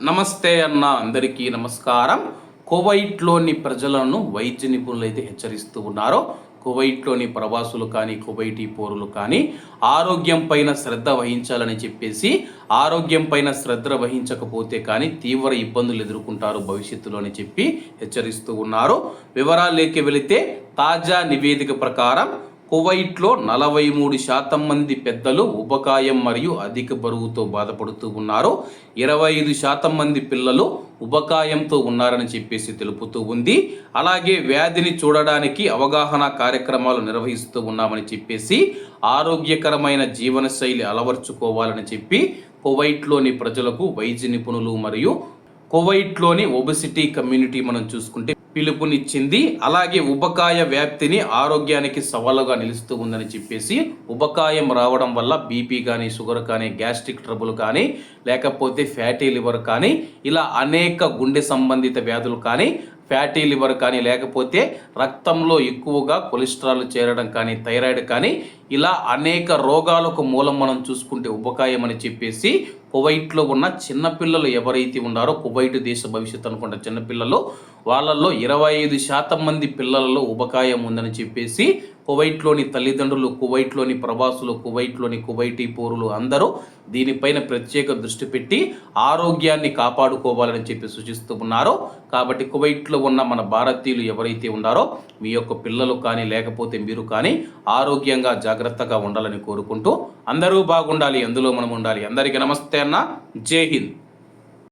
నమస్తే అన్న అందరికీ నమస్కారం. కువైట్లోని ప్రజలను వైద్య నిపుణులు అయితే హెచ్చరిస్తూ ఉన్నారో కువైట్లోని ప్రవాసులు కానీ కువైటీ పౌరులు కానీ ఆరోగ్యం పైన శ్రద్ధ వహించాలని చెప్పేసి ఆరోగ్యం పైన శ్రద్ధ వహించకపోతే కానీ తీవ్ర ఇబ్బందులు ఎదుర్కొంటారు భవిష్యత్తులో అని చెప్పి హెచ్చరిస్తూ ఉన్నారు. వివరాల్లోకి వెళితే తాజా నివేదిక ప్రకారం కువైట్లో నలభై మూడు శాతం మంది పెద్దలు ఉబకాయం మరియు అధిక బరువుతో బాధపడుతూ ఉన్నారు. ఇరవై ఐదు శాతం మంది పిల్లలు ఉబకాయంతో ఉన్నారని చెప్పేసి తెలుపుతూ ఉంది. అలాగే వ్యాధిని చూడడానికి అవగాహన కార్యక్రమాలు నిర్వహిస్తూ ఉన్నామని చెప్పేసి ఆరోగ్యకరమైన జీవనశైలి అలవర్చుకోవాలని చెప్పి కువైట్లోని ప్రజలకు వైద్య నిపుణులు మరియు కువైట్లోని ఒబెసిటీ కమ్యూనిటీ మనం చూసుకుంటే పిలుపునిచ్చింది. అలాగే ఉబకాయ వ్యాప్తిని ఆరోగ్యానికి సవాలుగా నిలుస్తూ ఉందని చెప్పేసి ఉబకాయం రావడం వల్ల బీపీ కానీ షుగర్ కానీ గ్యాస్ట్రిక్ ట్రబుల్ కానీ లేకపోతే ఫ్యాటీ లివర్ కానీ ఇలా అనేక గుండె సంబంధిత వ్యాధులు కానీ ఫ్యాటీ లివర్ కానీ లేకపోతే రక్తంలో ఎక్కువగా కొలెస్ట్రాల్ చేరడం కానీ థైరాయిడ్ కానీ ఇలా అనేక రోగాలకు మూలం మనం చూసుకుంటే ఉపకాయం అని చెప్పేసి కువైట్లో ఉన్న చిన్నపిల్లలు ఎవరైతే ఉన్నారో కువైట్ దేశ భవిష్యత్తు అనుకున్న చిన్నపిల్లలు వాళ్ళల్లో ఇరవై ఐదు శాతం మంది పిల్లలలో ఉపకాయం ఉందని చెప్పేసి కువైట్లోని తల్లిదండ్రులు కువైట్లోని ప్రవాసులు కువైట్లోని కువైటీ పౌరులు అందరూ దీనిపైన ప్రత్యేక దృష్టి పెట్టి ఆరోగ్యాన్ని కాపాడుకోవాలని చెప్పి సూచిస్తూ ఉన్నారు. కాబట్టి కువైట్లో ఉన్న మన భారతీయులు ఎవరైతే ఉన్నారో మీ యొక్క పిల్లలు కానీ లేకపోతే మీరు కానీ ఆరోగ్యంగా జాగ్రత్తగా ఉండాలని కోరుకుంటూ అందరూ బాగుండాలి. అందులో మనం ఉండాలి. అందరికీ నమస్తే అన్న. జై హింద్.